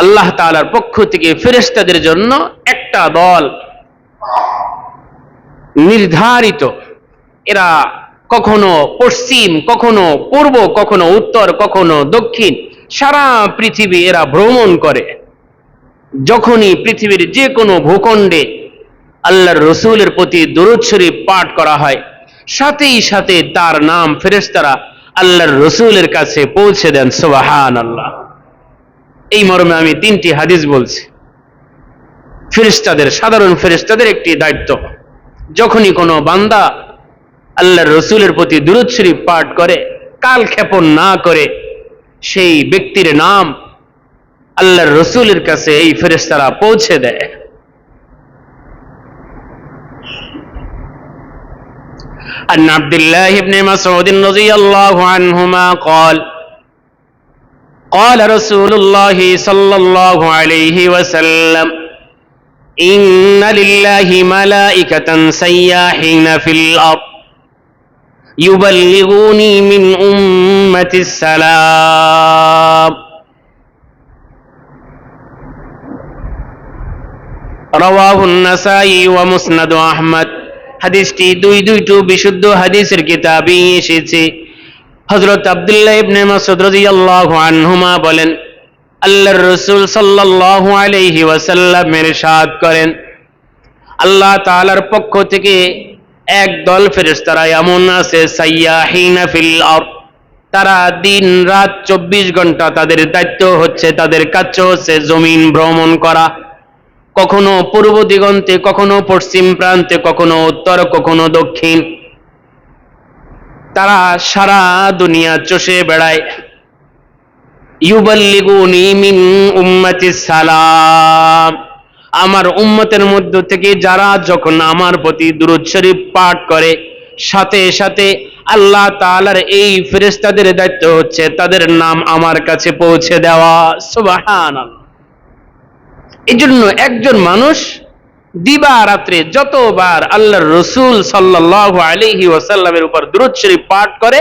আল্লাহ তাআলার পক্ষ থেকে ফেরেশতাদের জন্য একটা দল নির্ধারিত। এরা কখনো পশ্চিম, কখনো পূর্ব, কখনো উত্তর, কখনো দক্ষিণ, সারা পৃথিবী এরা ভ্রমণ করে। যখনই পৃথিবীর যে কোনো ভূখণ্ডে আল্লাহর রসুলের প্রতি দরুদ শরীফ পাঠ করা হয়, সাথেই সাথে তার নাম ফেরেশতারা আল্লাহর রসুলের কাছে পৌঁছে দেন সুবাহান আল্লাহ এই মর্মে আমি তিনটি হাদিস বলছি ফেরেশতাদের সাধারণ ফেরেশতাদের একটি দায়িত্ব যখনই কোনো বান্দা আল্লাহর রসুলের প্রতি দুরুদ শরীফ পাঠ করে কাল ক্ষেপণ না করে সেই ব্যক্তির নাম আল্লাহর রসুলের কাছে এই ফেরেশতারা পৌঁছে দেয় عن عبد الله بن مسعود رضي الله عنهما قال قال رسول الله صلى الله عليه وسلم إن لله ملائكة سياحين في الأرض يبلغوني من أمة السلام رواه النسائي ومسند أحمد হাদিসটি দুই দুইটু বিশুদ্ধ হাদিসের কিতাবে এসেছে হযরত আব্দুল্লাহ ইবনে মাসউদ রাদিয়াল্লাহু আনহুমা বলেন, আল্লাহর রাসূল সাল্লাল্লাহু আলাইহি ওয়াসাল্লাম ইরশাদ করেন। আল্লাহ তাআলার পক্ষ থেকে এক দল ফেরেশতারা এমন আছে, সাইয়াহিনা ফিল আরদ তারা দিন রাত চব্বিশ ঘণ্টা তাদের দায়িত্ব হচ্ছে, তাদের কাজ হচ্ছে জমিন ভ্রমণ করা। কখনো পূর্ব দিগন্তে, কখনো পশ্চিম প্রান্তে, কখনো উত্তর, কখনো দক্ষিণ। তারা সারা দুনিয়া চষে বেড়ায়। সালাম। আমার উম্মতের মধ্য থেকে যারা যখন আমার প্রতি দুরূদ শরীফ পাঠ করে, সাথে সাথে আল্লাহ তাআলার এই ফেরেশতাদের দায়িত্ব হচ্ছে তাদের নাম আমার কাছে পৌঁছে দেওয়া। সুবহানাল্লাহ। এই জন্য একজন মানুষ দিবা রাত্রে যতবার আল্লাহর রসুল সাল্লাহ আলিহি ওয়াসাল্লামের উপর দুরুদ শরীফ পাঠ করে,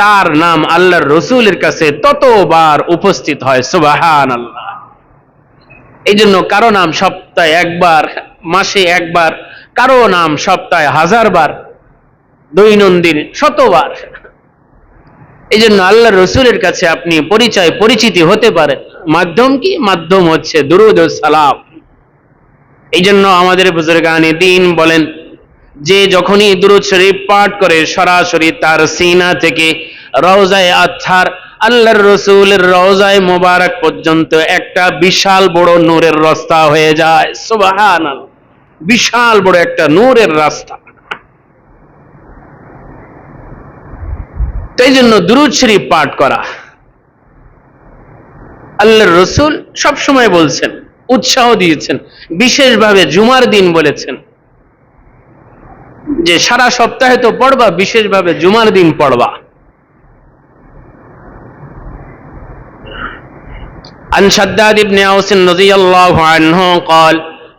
তার নাম আল্লাহর রসুলের কাছে ততবার উপস্থিত হয় সুবাহান আল্লাহ এই জন্য কারও নাম সপ্তাহে একবার, মাসে একবার, কারও নাম সপ্তাহে হাজারবার, দৈনন্দিন শতবার। এই জন্য আল্লাহ রসুলের কাছে আপনি পরিচয়, পরিচিতি হতে পারেন মাধ্যম কি? মাধ্যম হচ্ছে দুরুদ সালাম। এই জন্য আমাদের বুজুর্গানি দিন বলেন, যে যখনই দুরুদ শরীফ পাঠ করে সরাসরি তার সিনা থেকে রওজায় আচ্ছার, আল্লাহর রসুলের রওজায় মোবারক পর্যন্ত একটা বিশাল বড় নূরের রাস্তা হয়ে যায়। সুবাহান বিশাল বড় একটা নূরের রাস্তা। তো এই জন্য দুরুদ শরীফ পাঠ করা। আল্লাহর রসুল সব সময় বলছেন উৎসাহ দিয়েছেন বিশেষভাবে জুমার দিন বলেছেন যে সারা সপ্তাহে তো পড়বা বিশেষভাবে জুমার দিন পড়বা عن شداد بن أوس رضي الله عنه قال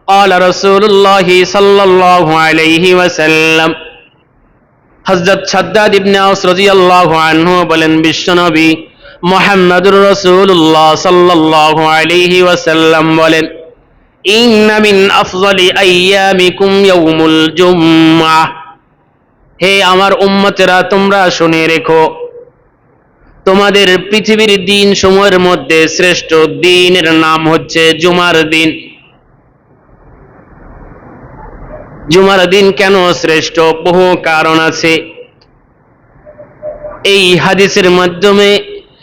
قال رسول الله صلى الله عليه وسلم হজরত সাদ্দাদ ইবনে আউস রাদিয়াল্লাহু আনহু বলেন বিশ্বনবী মুহাম্মাদুর রাসূলুল্লাহ সাল্লাল্লাহু আলাইহি ওয়াসাল্লাম বলেন, ইন্না মিন আফযালি আইয়ামিকুম ইয়াউমুল জুমআহ হে আমার উম্মতেরা, তোমরা শুনে রেখো, তোমাদের পৃথিবীর দিন সময়ের মধ্যে শ্রেষ্ঠ দিনের নাম হচ্ছে জুমার দিন। জুমার দিন কেন শ্রেষ্ঠ? বহু কারণ আছে। এই হাদিসের মাধ্যমে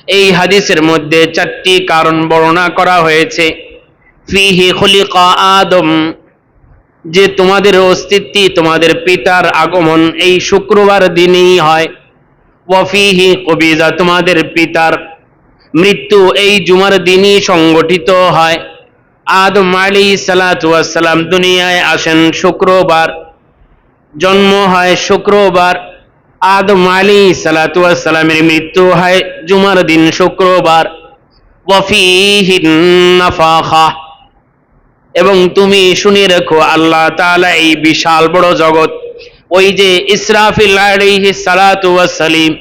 এই হাদিসের মধ্যে চারটি কারণ বর্ণনা করা হয়েছে। ফিহি খলিকা আদম, যে তোমাদের অস্তিত্ব তোমাদের পিতার আগমন, এই শুক্রবার দিনেই হয়। ওয়াফিহি কবিজা, তোমাদের পিতার মৃত্যু এই জুমার দিনই সংগঠিত হয়। আদম আলী সালাম দুনিয়ায় আসেন শুক্রবার। জন্ম হয় শুক্রবার। আদম আলী সালামের মৃত্যু হয় জুমার দিন শুক্রবার। এবং তুমি শুনে রেখো, আল্লাহ তাআলা এই বিশাল বড় জগৎ, ওই যে ইসরাফিল আলাইহি সালাতু ওয়াস সালিম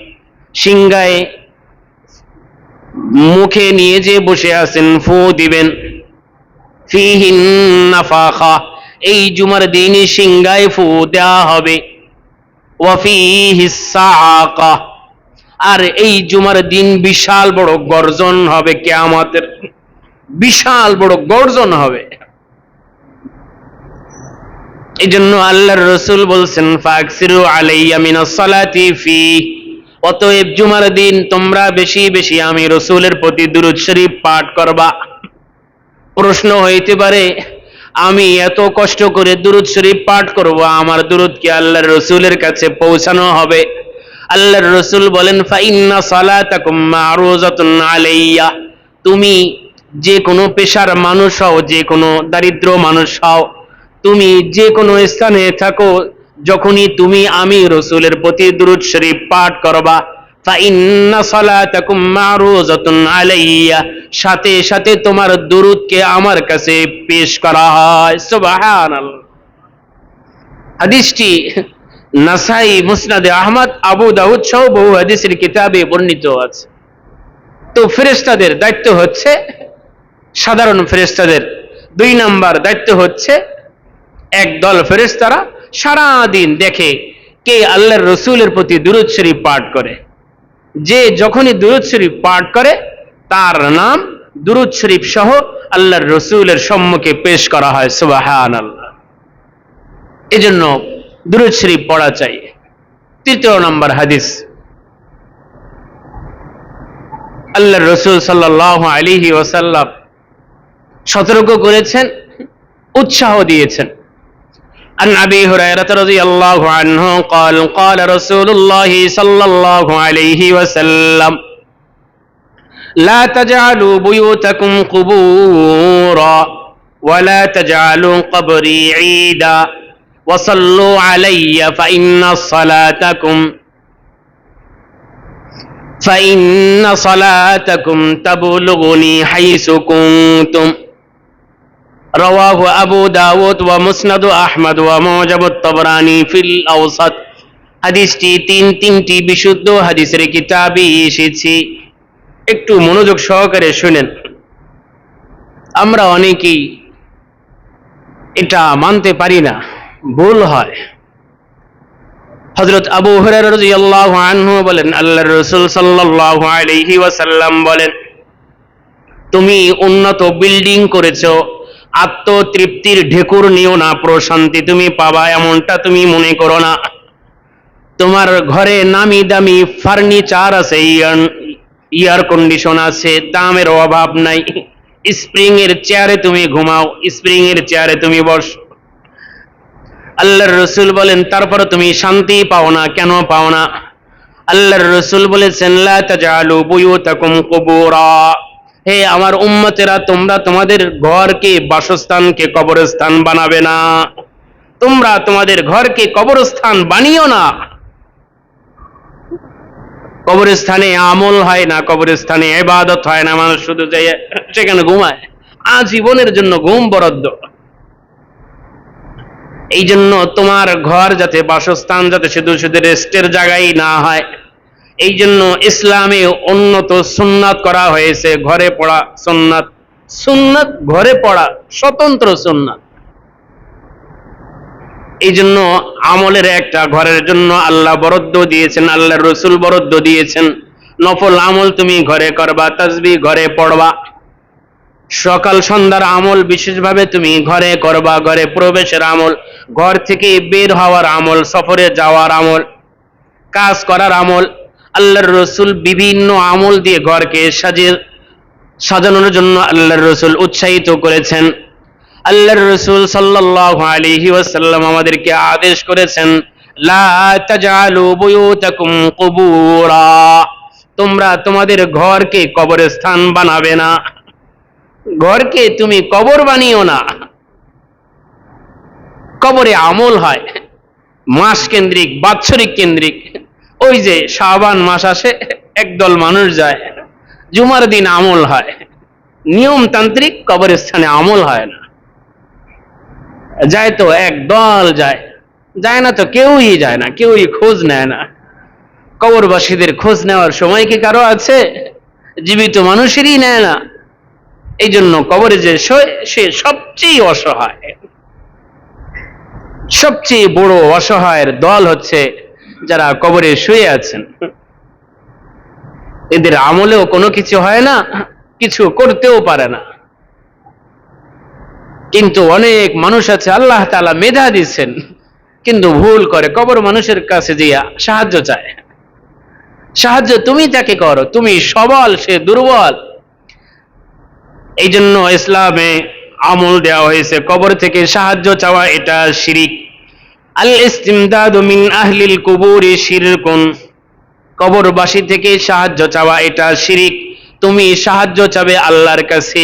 সিংগায় মুখে নিয়ে যে বসে আছেন, ফু দিবেন। ফিহিন এই জুমার দিনই সিংগায় ফু দেওয়া হবে। আর এই জুমার দিন বিশাল বড় গর্জন হবে, কেয়ামতের বিশাল বড় গর্জন হবে। এই জন্য আল্লাহর রসুল বলছেন, ফাকসিরু আলাইয়া মিনাস সালাতি ফি। অতএব জুমার দিন তোমরা বেশি বেশি আমি রসুলের প্রতি দুরূদ শরীফ পাঠ করবা। প্রশ্ন হইতে পারে আমি এত কষ্ট করে দুরুদ শরীফ পাঠ করব, আমার দুরুদ কি আল্লাহর রসুলের কাছে পৌঁছানো হবে? আল্লাহর রসুল বলেন, ফাইন্না সালাতাকুম মারুজাতুন আলাইয়া। তুমি যে কোনো পেশার মানুষ হও যে কোনো দারিদ্র মানুষ হও, তুমি যে কোনো স্থানে থাকো, যখনই তুমি আমি রসুলের প্রতি দুরুদ শরীফ পাঠ করবা সাথে সাথে তোমার দুরুদকে আমার কাছে পেশ করা হয়। হাদিসটি নাসাই মুসনাদে আহমদ, আবু দাউদ সহ বহু হাদিসের কিতাবে বর্ণিত আছে। তো ফেরেস্তাদের দায়িত্ব হচ্ছে, সাধারণ ফেরেস্তাদের দুই নাম্বার দায়িত্ব হচ্ছে একদল ফেরেশতারা সারা দিন দেখে কে আল্লাহর রসুলের প্রতি দুরুদ পাঠ করে। যে যখনই দুরুদ শরীফ পাঠ করে, তার নাম দুরুদ শরীফ সহ আল্লাহর রসুলের সম্মুখে পেশ করা হয় সুবাহান আল্লাহ এই জন্য দুরুদ শরীফ পড়া চাই। তৃতীয় নম্বর হাদিস। আল্লাহর রসুল সাল্লাহ আলিহি ওসাল্লাম সতর্ক করেছেন, উৎসাহ দিয়েছেন। عن أبي هريرة رضي الله عنه قال قال رسول الله صلى الله عليه وسلم لا تجعلوا بيوتكم قبورا ولا تجعلوا قبري عيدا وصلوا علي فإن صلاتكم فإن صلاتكم تبلغني حيث كنتم. رواه أبو داود ومسند أحمد وموجب الطبراني في الأوسط হাদিসটি তিন তিনটি বিশুদ্ধ হাদিসের কিতাবে এসেছে একটু মনোযোগ সহকারে শুনেন আমরা অনেকেই এটা মানতে পারি না ভুল হয় হজরত আবু হুরায়রা রাদিয়াল্লাহু আনহু বলেন আল্লাহর রাসূল সাল্লাল্লাহু আলাইহি ওয়াসাল্লাম বলেন তুমি উন্নত বিল্ডিং করেছো আত্মতৃপ্তির ঢেকুর নিও না প্রশান্তি, তুমি পাবা এমনটা তুমি মনে করো না। তোমার ঘরে নামি দামি ফার্নিচার আছে, ইয়ার কন্ডিশন আছে দামের অভাব নাই। স্প্রিং এর চেয়ারে তুমি ঘুমাও স্প্রিং এর চেয়ারে তুমি বস। আল্লাহর রসুল বলেন তারপর তুমি শান্তি পাও না, কেন পাও না? আল্লাহর রসুল বলেছেন, লা তাজালু বুয়ুতাকুম কুবুরা। হে আমার উম্মতেরা, তোমরা তোমাদের ঘরকে বাসস্থানকে কবরস্থান বানাবে না। তোমরা তোমাদের ঘরকে কবরস্থান বানিও না। কবরস্থানে আমল হয় না, কবরস্থানে এবাদত হয় না, মানুষ শুধু যে সেখানে ঘুমায়। আজীবনের জন্য ঘুম বরাদ্দ। এই জন্য তোমার ঘর যাতে বাসস্থান যাতে শুধু শুধু রেস্টের জায়গায় না হয় এই জন্য ইসলামে উন্নত সুন্নাত করা হয়েছে, ঘরে পড়া সুন্নাত। সুন্নাত, ঘরে পড়া স্বতন্ত্র সুন্নাত। এই জন্য আমলের একটা ঘরের জন্য আল্লাহ বরাদ্দ দিয়েছেন আল্লাহ রসুল বরাদ্দ দিয়েছেন। নফল আমল তুমি ঘরে করবা, তাসবি ঘরে পড়বা। সকাল সন্ধ্যার আমল বিশেষভাবে তুমি ঘরে করবা, ঘরে প্রবেশের আমল, ঘর থেকে বের হওয়ার আমল, সফরে যাওয়ার আমল, কাজ করার আমল আল্লাহর রসুল বিভিন্ন আমল দিয়ে ঘরকে সাজিয়ে সাজানোর জন্য আল্লাহর রসুল উৎসাহিত করেছেন। আল্লাহর রসুল সাল্লাল্লাহু আলাইহি ওয়াসাল্লাম আমাদেরকে আদেশ করেছেন তোমরা তোমাদের ঘরকে কবরস্থান বানাবে না। ঘরকে তুমি কবর বানিও না। কবরে আমল হয়। মাস কেন্দ্রিক, বাৎসরিক কেন্দ্রিক। ওই যে শাবান মাস আসে, একদল মানুষ যায়, জুমার দিন আমল হয়, নিয়মতান্ত্রিক কবরস্থানে আমল হয় না। যায় তো এক দল যায় যায় না তো কেউই যায় না, কেউই খোঁজ নেয় না। কবরবাসীদের খোঁজ নেওয়ার সময় কি কারও আছে? জীবিত মানুষেরই নেয় না। এই জন্য কবরে যে সে সবচেয়ে অসহায়। সবচেয়ে বড় অসহায়ের দল হচ্ছে যারা কবরে শুয়ে আছেন। এদের আমলেও কোনো কিছু হয় না, কিছু করতেও পারে না। কিন্তু অনেক মানুষ আছে, আল্লাহ তাআলা মেধা দিচ্ছেন, কিন্তু ভুল করে কবর মানুষের কাছে যে সাহায্য চায়। সাহায্য তুমি তাকে করো, তুমি সবল, সে দুর্বল। এই জন্য ইসলামে আমল দেওয়া হয়েছে, কবর থেকে সাহায্য চাওয়া এটা শিরিক। আল ইস্তিমদাদু মিন আহলিল কুবুরি শিরকুন। কবরবাসী থেকে সাহায্য চাওয়া এটা শিরিক। তুমি সাহায্য চাবে আল্লাহর কাছে।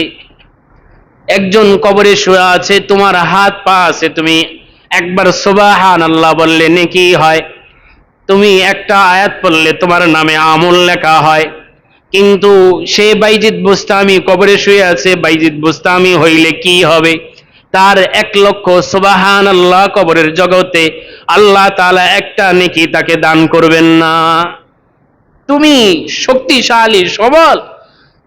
একজন কবরে শুয়ে আছে, তোমার হাত পা আছে, তুমি একবার সুবাহান আল্লাহ বললে নেকি হয়। তুমি একটা আয়াত পড়লে তোমার নামে আমল লেখা হয়। কিন্তু সে বাইজিদ বুস্তামি কবরে শুয়ে আছে, বাইজিদ বুস্তামি হইলে কি হবে? তার এক লক্ষ সুবাহান আল্লাহ কবরের জগতে আল্লাহ তাআলা একটা নেকি তাকে দান করবেন না। তুমি শক্তিশালী, সবল।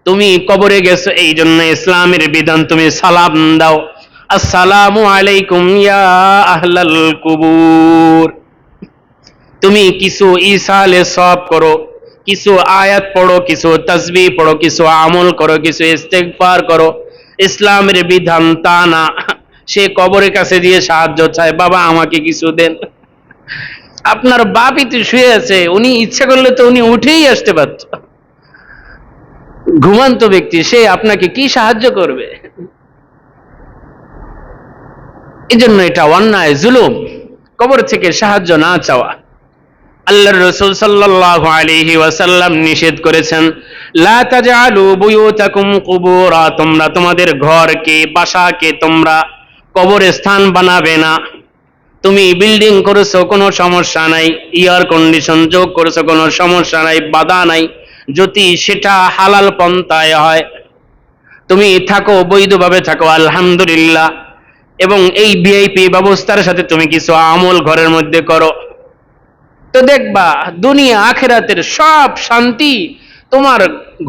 তুমি কবরে গেছো এই জন্য ইসলামের বিধান তুমি সালাম দাও। আসসালামু আলাইকুম ইয়া আহলাল কুবুর। তুমি কিছু ইসালে সব করো, কিছু আয়াত পড়ো, কিছু তসবি পড়ো, কিছু আমল করো, কিছু ইস্তেগফার করো। ইসলামের বিধান তা না। সে কবরের কাছে দিয়ে সাহায্য চায়, বাবা, আমাকে কিছু দেন। আপনার বাপই তো শুয়ে আছে, উনি ইচ্ছা করলে তো উনি উঠেই আসতে পারত। ঘুমান্ত ব্যক্তি, সে আপনাকে কি সাহায্য করবে? এই জন্য এটা অন্যায়, জুলুম, কবর থেকে সাহায্য না চাওয়া। আল্লাহর রসুল সাল্লাল্লাহু আলাইহি ওয়াসাল্লাম নিষেধ করেছেন, লা তাজআলু বুয়ুতাকুম কুবুরা, তোমরা তোমাদের ঘরকে, বাসাকে তোমরা কবরস্থান বানাবে না। তুমি বিল্ডিং করেছ, কোনো সমস্যা নাই। এয়ার কন্ডিশন যোগ করেছ, কোনো সমস্যা নাই, বাধা নাই। যদি সেটা হালাল পন্থায় হয়, তুমি থাকো, বৈধভাবে থাকো, আলহামদুলিল্লাহ। এবং এই ভিআইপি ব্যবস্থার সাথে তুমি কিছু আমল ঘরের মধ্যে করো। তো দেখবা, দুনিয়া আখেরাতের সব শান্তি তোমার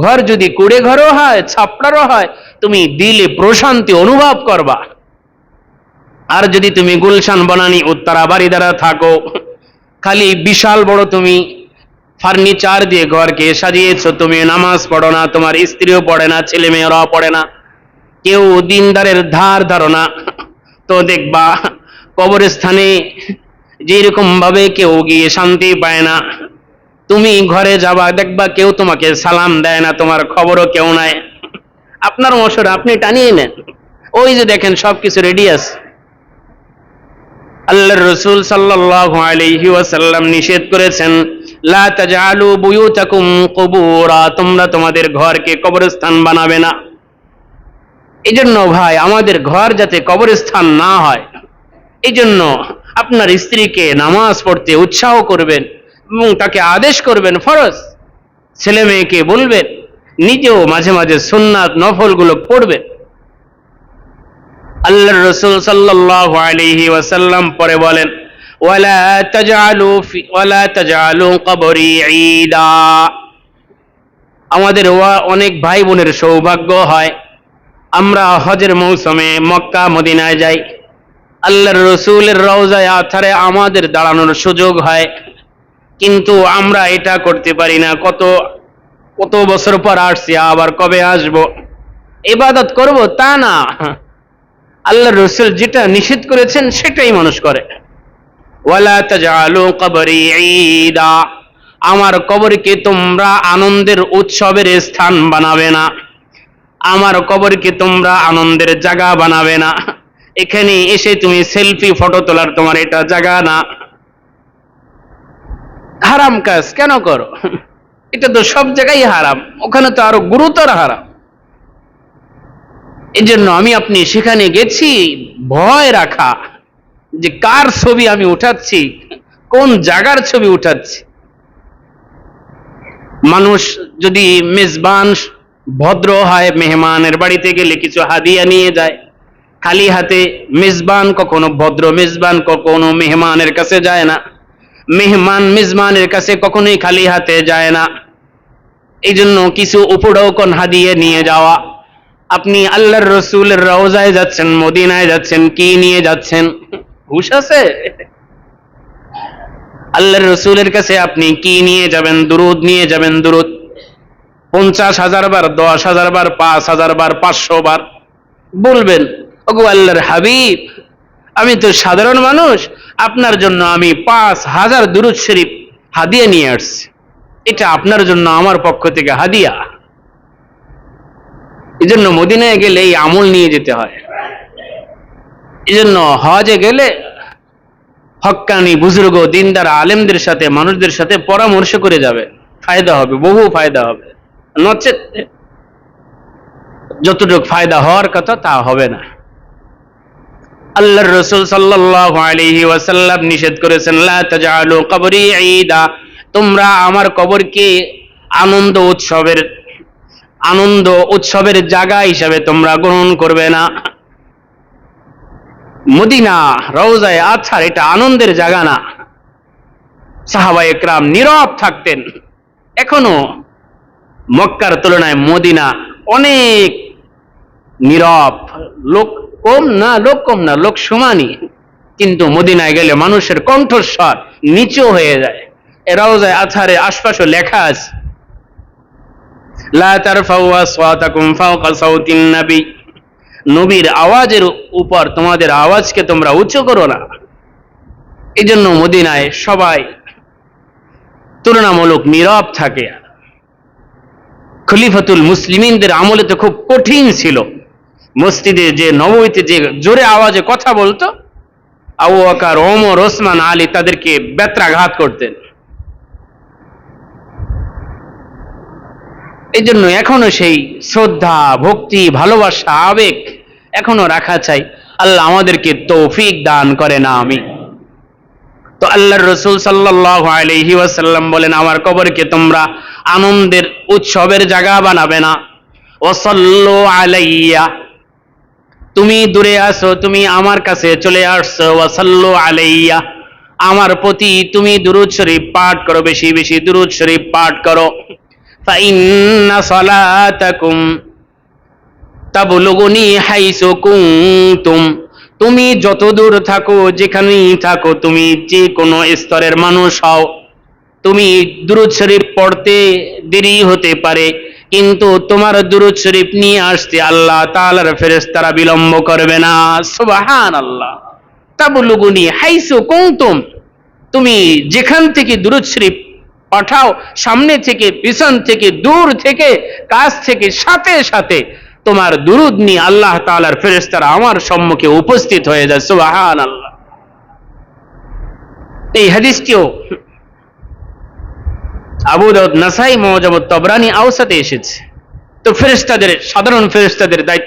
ঘর যদি কুড়ে ঘরও হয়, ছাপড়ারও হয়, তুমি দিলে প্রশান্তি অনুভব করবা। আর যদি তুমি গুলশান বনানি উত্তরা বাড়ি দ্বারা থাকো, খালি বিশাল বড় তুমি ফার্নিচার দিয়ে ঘরকে সাজিয়েছো, তুমি নামাজ পড়ো না, তোমার স্ত্রীও পড়ে না, ছেলে মেয়েরাও পড়ে না, কেউ দিনদারের ধার ধারণা তো দেখবা, কবরস্থানে যেরকম ভাবে কেউ গিয়ে শান্তি পায় না, তুমি ঘরে যাবা, দেখবা কেউ তোমাকে সালাম দেয় না, তোমার খবরও কেউ নাই। আপনার মশর, আপনি টানিয়ে নেন। ওই যে দেখেন, সবকিছু রেডি আছে। আল্লাহর রসুল সাল্লাল্লাহু আলাইহি ওয়াসাল্লাম নিষেধ করেছেন তোমরা তোমাদের ঘরকে কবরস্থান বানাবে না। এই জন্য ভাই, আমাদের ঘর যাতে কবরস্থান না হয় এই জন্য আপনার স্ত্রীকে নামাজ পড়তে উৎসাহ করবেন এবং তাকে আদেশ করবেন, ফরজ ছেলে মেয়েকে বলবেন, নিজেও মাঝে মাঝে সুন্নাত নফলগুলো পড়বেন। আল্লাহর রসুল সাল্লাল্লাহু আলাইহি ওয়াসাল্লাম পরে বলেন, ওয়ালা তাজআলু ফি ওয়ালা তাজআলু কবরি ঈদা। আমাদের অনেক ভাই বোনের সৌভাগ্য হয়, আমরা হজের মৌসুমে মক্কা, মদিনায় যাই। আল্লাহর রসুলের রওজায় আথারে আমাদের দাঁড়ানোর সুযোগ হয়, কিন্তু আমরা এটা করতে পারি না। কত কত বছর পর আসছি, আবার কবে আসব? ইবাদত করব তা না। আল্লাহ রসুল যেটা নিষেধ করেছেন সেটাই মানুষ করে। ওয়ালা আমার কবরকে তোমরা আনন্দের উৎসবের স্থান বানাবে না। আমার কবরকে তোমরা আনন্দের জায়গা বানাবে না। এখানে এসে তুমি সেলফি, ফটো তোলার তোমার এটা জায়গা না। হারাম কাজ কেন করো? এটা তো সব জায়গায় হারাম। ওখানে তো আরও গুরুতর হারাম। এই জন্য আমি আপনি সেখানে গেছি, ভয় রাখা যে কার ছবি আমি উঠাচ্ছি, কোন জায়গার ছবি উঠাচ্ছি। মানুষ যদি মেজবান, ভদ্র হয়, মেহমানের বাড়িতে গেলে কিছু হাদিয়া নিয়ে যায়। খালি হাতে মেজবান কখনো ভদ্র মেজবান, কখনো মেহমানের কাছে যায় না। মেহমান মেজবানের কাছে কখনোই খালি হাতে যায় না। এই জন্য কিছু উপঢৌকন হাদিয়ে নিয়ে যাওয়া। আপনি আল্লাহর রসুলের রওজায় যাচ্ছেন, মদিনায় যাচ্ছেন, কি নিয়ে যাচ্ছেন? হুশ আছে? আল্লাহর রসুলের কাছে আপনি কি নিয়ে যাবেন? দুরুদ নিয়ে যাবেন, দুরুদ। পঞ্চাশ হাজার বার, দশ হাজার বার, পাঁচ হাজার বার, পাঁচশো বার বলবেন, ওগো আল্লাহর হাবিব, আমি তো সাধারণ মানুষ, আপনার জন্য আমি পাঁচ হাজার দুরুদ শরীফ হাদিয়া নিয়ে আসছি। এটা আপনার জন্য, আমার পক্ষ থেকে হাদিয়া। এই জন্য মদিনায় গেলে এই আমল নিয়ে যেতে হয়। এই জন্য হজে গেলে হক্কানি বুজুর্গ, দিনদার, আলেমদের সাথে, মানুষদের সাথে পরামর্শ করে যাবে। ফায়দা হবে, বহু ফায়দা হবে। নচেত যতটুকু ফায়দা হওয়ার কথা তা হবে না। আল্লাহর রসুল সাল্লাল্লাহু আলাইহি ওয়াসাল্লাম নিষেধ করেছেন তোমরা আমার কবরকে আনন্দ উৎসবের আনন্দ উৎসবের জায়গা হিসাবে তোমরা গ্রহণ করবে না। মদিনা, রওজায় আছার এটা আনন্দের জায়গা না। সাহাবা একরাম নীরব থাকতেন। এখনও মক্কার তুলনায় মদিনা অনেক নীরব, লোক কম না, লোক কম না, লোক সমানই। কিন্তু মদিনায় গেলে মানুষের কণ্ঠস্বর নিচু হয়ে যায়। এরাও যায় আছারে আশপাশে লেখা আছে লা তারফাউ আসওয়াতাকুম ফাওকা সাউতিন নবী। নবীর আওয়াজের উপর তোমাদের আওয়াজকে তোমরা উঁচু করো না। এই জন্য মদিনায় সবাই তুলনামূলক নীরব থাকে। খলিফাতুল মুসলিমিনদের আমলে তো খুব কঠিন ছিল। মসজিদে যে নবমীতে যে জোরে আওয়াজে কথা বলতো, আবু আকার ওমর, ওসমান, আলী তাদেরকে বেত্রাঘাত করতেন। এই জন্য এখনও সেই শ্রদ্ধা, ভক্তি, ভালোবাসা, আবেগ এখনও রাখা চাই। আল্লাহ আমাদেরকে তৌফিক দান করে না আমি তো আল্লাহর রসুল সাল্লাহ আলহি ওয়াসাল্লাম বলেন, আমার কবরকে তোমরা আনন্দের উৎসবের জায়গা বানাবে না। ওসল্লো আলাইয়া। তুমি দূরে আসো তুমি আমার কাছে চলে আসছো। ওয়াসাল্লো আলাইয়া। আমার প্রতি তুমি দুরুদ শরীফ পাঠ করো, বেশি বেশি দুরুদ শরীফ পাঠ করো। ফাইন্না সালাতাকুম তাবলুগুনি হাইসু কুনতুম তুমি যত দূর থাকো, যেখানেই থাকো, তুমি যে কোনো স্তরের মানুষ হও। তুমি দুরুদ শরীফ পড়তে দেরি হতে পারে, কিন্তু তোমার দুরুদ শরীফ নিয়ে আসতে আল্লাহ তাআলার ফেরেশতারা বিলম্ব করবে না। সুবহান আল্লাহ তাবলুগুনি হাইসু কুনতুম। তুমি যেখান থেকে দুরুদ শরীফ পাঠাও সামনে থেকে, পিছন থেকে, দূর থেকে, কাছ থেকে, সাথে সাথে। তোমার দুরুদ নিয়ে আল্লাহ তাআলার ফেরেশতারা আমার সম্মুখে উপস্থিত হয়ে যায় সুবহান আল্লাহ এই হাদিসটিও আবু দাউদ, নাসাই মওজাবুত তবরানি, আওসাতে এসেছে। তো ফেরেশতাদের, সাধারণ ফেরেস্তাদের দায়িত্ব